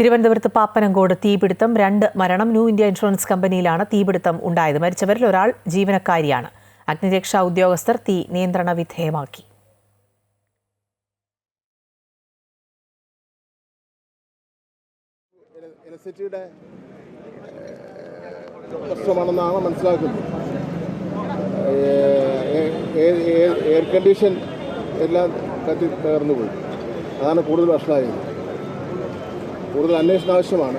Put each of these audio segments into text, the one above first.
തിരുവനന്തപുരത്ത് പാപ്പനങ്കോട് തീപിടുത്തം രണ്ട് മരണം ന്യൂ ഇന്ത്യ ഇൻഷുറൻസ് കമ്പനിയിലാണ് തീപിടുത്തം ഉണ്ടായത്. മരിച്ചവരിൽ ഒരാൾ ജീവനക്കാരിയാണ്. അഗ്നിരക്ഷാ ഉദ്യോഗസ്ഥർ തീ നിയന്ത്രണ വിധേയമാക്കി. പ്രശ്നമാണെന്നാണ് മനസ്സിലാക്കുന്നത്. എയർ കണ്ടീഷൻ എല്ലാം കത്തി തകർന്നു പോയി അതാണ് കൂടുതൽ വഷളായത് കൂടുതൽ അന്വേഷണം ആവശ്യമാണ്.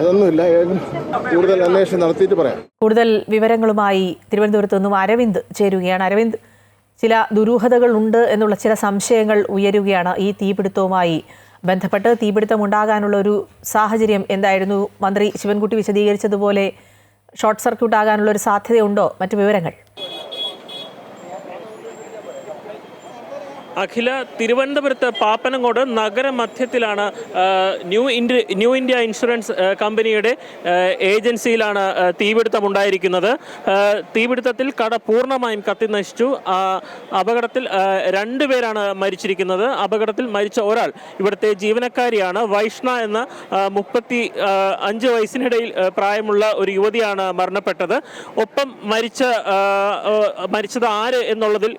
അതൊന്നുമില്ല. കൂടുതൽ അന്വേഷണം നടത്തിയിട്ട് പറയാം. കൂടുതൽ വിവരങ്ങളുമായി തിരുവനന്തപുരത്ത് നിന്നും അരവിന്ദ് ചേരുകയാണ്. അരവിന്ദ് ചില ദുരൂഹതകൾ ഉണ്ട് എന്നുള്ള ചില സംശയങ്ങൾ ഉയരുകയാണ് ഈ തീപിടുത്തവുമായി ബന്ധപ്പെട്ട്. തീപിടുത്തം ഉണ്ടാകാനുള്ള ഒരു സാഹചര്യം എന്തായിരുന്നു? മന്ത്രി ശിവൻകുട്ടി വിശദീകരിച്ചതുപോലെ ഷോർട്ട് സർക്യൂട്ട് ആകാനുള്ള ഒരു സാധ്യതയുണ്ടോ? മറ്റു വിവരങ്ങൾ. അഖില തിരുവനന്തപുരത്ത് Pappanamcode നഗരമധ്യത്തിലാണ് new India new India insurance കമ്പനിയുടെ ഏജൻസിയിലാണ് തീപിടുത്തം ഉണ്ടായിരിക്കുന്നത് തീപിടുത്തത്തിൽ കട പൂർണമായും കത്തിനശിച്ചു. അപകടത്തിൽ രണ്ടുപേരാണ് മരിച്ചിരിക്കുന്നത്. അപകടത്തിൽ മരിച്ച ഒരാൾ ഇവിടുത്തെ ജീവനക്കാരിയാണ്. വൈഷ്ണ എന്ന മുപ്പത്തി അഞ്ച് വയസ്സിനിടയിൽ പ്രായമുള്ള ഒരു യുവതിയാണ് മരണപ്പെട്ടത്. ഒപ്പം മരിച്ച മരിച്ചത് ആര് എന്നുള്ളതിൽ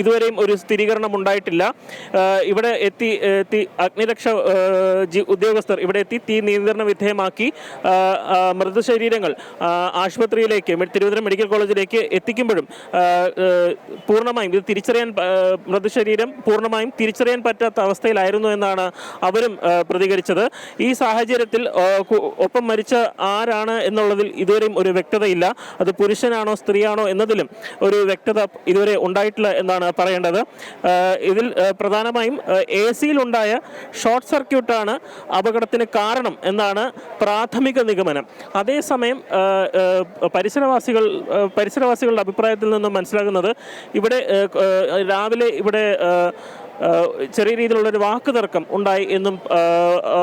ഇതുവരെയും ഒരു സ്ഥിരീകരണം ഉണ്ടായിട്ടില്ല ഇവിടെ എത്തി എത്തി അഗ്നിരക്ഷ ഉദ്യോഗസ്ഥർ ഇവിടെ എത്തി തീ നിയന്ത്രണ വിധേയമാക്കി മൃതശരീരങ്ങൾ ആശുപത്രിയിലേക്ക് തിരുവനന്തപുരം മെഡിക്കൽ കോളേജിലേക്ക് എത്തിക്കുമ്പോഴും പൂർണമായും ഇത് തിരിച്ചറിയാൻ മൃതശരീരം പൂർണമായും തിരിച്ചറിയാൻ പറ്റാത്ത അവസ്ഥയിലായിരുന്നു എന്നാണ് അവരും പ്രതികരിച്ചത്. ഈ സാഹചര്യത്തിൽ ഒപ്പം മരിച്ച ആരാണ് എന്നുള്ളതിൽ ഇതുവരെയും ഒരു വ്യക്തതയില്ല. അത് പുരുഷനാണോ സ്ത്രീയാണോ എന്നതിലും ഒരു വ്യക്തത ഇതുവരെ ഉണ്ടായിട്ടില്ല എന്നാണ് പറയേണ്ടത്. ഇതിൽ പ്രധാനമായും എ സിയിലുണ്ടായ ഷോർട്ട് സർക്യൂട്ടാണ് അപകടത്തിന് കാരണം എന്നാണ് പ്രാഥമിക നിഗമനം. അതേസമയം പരിസരവാസികൾ പരിസരവാസികളുടെ അഭിപ്രായത്തിൽ നിന്നും മനസ്സിലാകുന്നത് ഇവിടെ രാവിലെ ഇവിടെ ചെറിയ രീതിയിലുള്ള ഒരു വാക്ക് തർക്കം ഉണ്ടായി എന്നും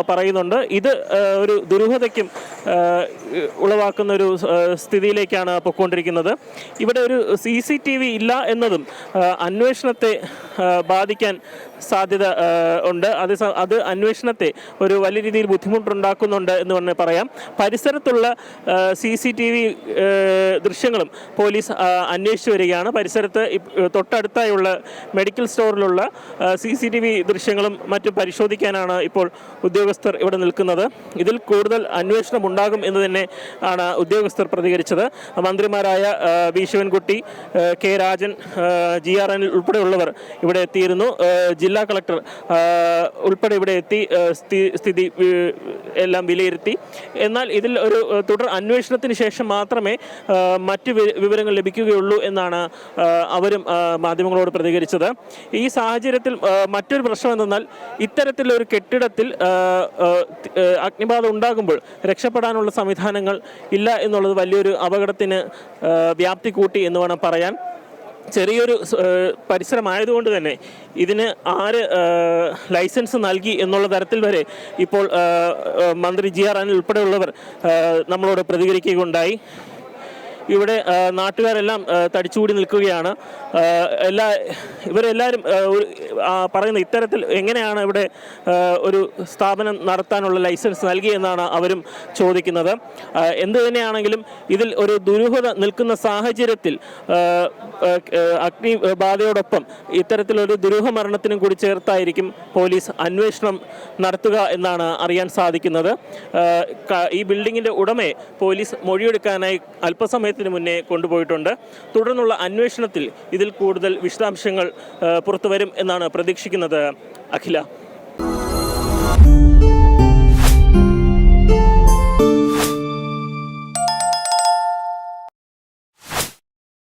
പറയുന്നുണ്ട്. ഇത് ഒരു ദുരൂഹതയ്ക്കും ഉളവാക്കുന്ന ഒരു സ്ഥിതിയിലേക്കാണ് പൊയ്ക്കൊണ്ടിരിക്കുന്നത്. ഇവിടെ ഒരു സി സി ടി വി ഇല്ല എന്നതും അന്വേഷണത്തെ ബാധിക്കാൻ സാധ്യത ഉണ്ട്. അത് അത് അന്വേഷണത്തെ ഒരു വലിയ രീതിയിൽ ബുദ്ധിമുട്ടുണ്ടാക്കുന്നുണ്ട് എന്ന് തന്നെ പറയാം. പരിസരത്തുള്ള സി സി ടി വി ദൃശ്യങ്ങളും പോലീസ് അന്വേഷിച്ചു വരികയാണ്. പരിസരത്ത് തൊട്ടടുത്തായുള്ള മെഡിക്കൽ സ്റ്റോറിലുള്ള സി സി ടി വി ദൃശ്യങ്ങളും മറ്റും പരിശോധിക്കാനാണ് ഇപ്പോൾ ഉദ്യോഗസ്ഥർ ഇവിടെ നിൽക്കുന്നത്. ഇതിൽ കൂടുതൽ അന്വേഷണം ഉണ്ടാകും എന്ന് തന്നെ ആണ് ഉദ്യോഗസ്ഥർ പ്രതികരിച്ചത്. മന്ത്രിമാരായ V Sivankutty K Rajan G R N ഉൾപ്പെടെയുള്ളവർ ഇവിടെ എത്തിയിരുന്നു. ജില്ലാ കളക്ടർ ഉൾപ്പെടെ ഇവിടെ എത്തി സ്ഥിതി എല്ലാം വിലയിരുത്തി. എന്നാൽ ഇതിൽ ഒരു തുടർ അന്വേഷണത്തിന് ശേഷം മാത്രമേ മറ്റ് വിവരങ്ങൾ ലഭിക്കുകയുള്ളൂ എന്നാണ് അവരും മാധ്യമങ്ങളോട് പ്രതികരിച്ചത്. ഈ സാഹചര്യത്തിൽ മറ്റൊരു പ്രശ്നം എന്തെന്നാൽ ഇത്തരത്തിലൊരു കെട്ടിടത്തിൽ അഗ്നിബാധ ഉണ്ടാകുമ്പോൾ രക്ഷപ്പെടാനുള്ള സംവിധാനങ്ങൾ ഇല്ല എന്നുള്ളത് വലിയൊരു അപകടത്തിന് വ്യാപ്തി കൂട്ടി എന്ന് വേണം പറയാൻ. ചെറിയൊരു പരിസരമായതുകൊണ്ട് തന്നെ ഇതിന് ആര് ലൈസൻസ് നൽകി എന്നുള്ള തരത്തിൽ വരെ ഇപ്പോൾ മന്ത്രി ജി ആർ അനിൽ ഉൾപ്പെടെയുള്ളവർ നമ്മളോട് പ്രതികരിക്കുകയുണ്ടായി. ഇവിടെ നാട്ടുകാരെല്ലാം തടിച്ചുകൂടി നിൽക്കുകയാണ്. എല്ലാ ഇവരെല്ലാവരും പറയുന്ന ഇത്തരത്തിൽ എങ്ങനെയാണ് ഇവിടെ ഒരു സ്ഥാപനം നടത്താനുള്ള ലൈസൻസ് നൽകിയെന്നാണ് അവരും ചോദിക്കുന്നത്. എന്ത് തന്നെയാണെങ്കിലും ഇതിൽ ഒരു ദുരൂഹത നിൽക്കുന്ന സാഹചര്യത്തിൽ അഗ്നിബാധയോടൊപ്പം ഇത്തരത്തിലൊരു ദുരൂഹ മരണത്തിനും കൂടി ചേർത്തായിരിക്കും പോലീസ് അന്വേഷണം നടത്തുക എന്നാണ് അറിയാൻ സാധിക്കുന്നത്. ഈ ബിൽഡിങ്ങിന്റെ ഉടമയെ പോലീസ് മൊഴിയെടുക്കാനായി അല്പസമയത്തിന് മുന്നേ കൊണ്ടുപോയിട്ടുണ്ട്. തുടർന്നുള്ള അന്വേഷണത്തിൽ ഇതിൽ കൂടുതൽ വിശദാംശങ്ങൾ പുറത്തുവരും എന്നാണ് പ്രതീക്ഷിക്കുന്നത്. അഖില.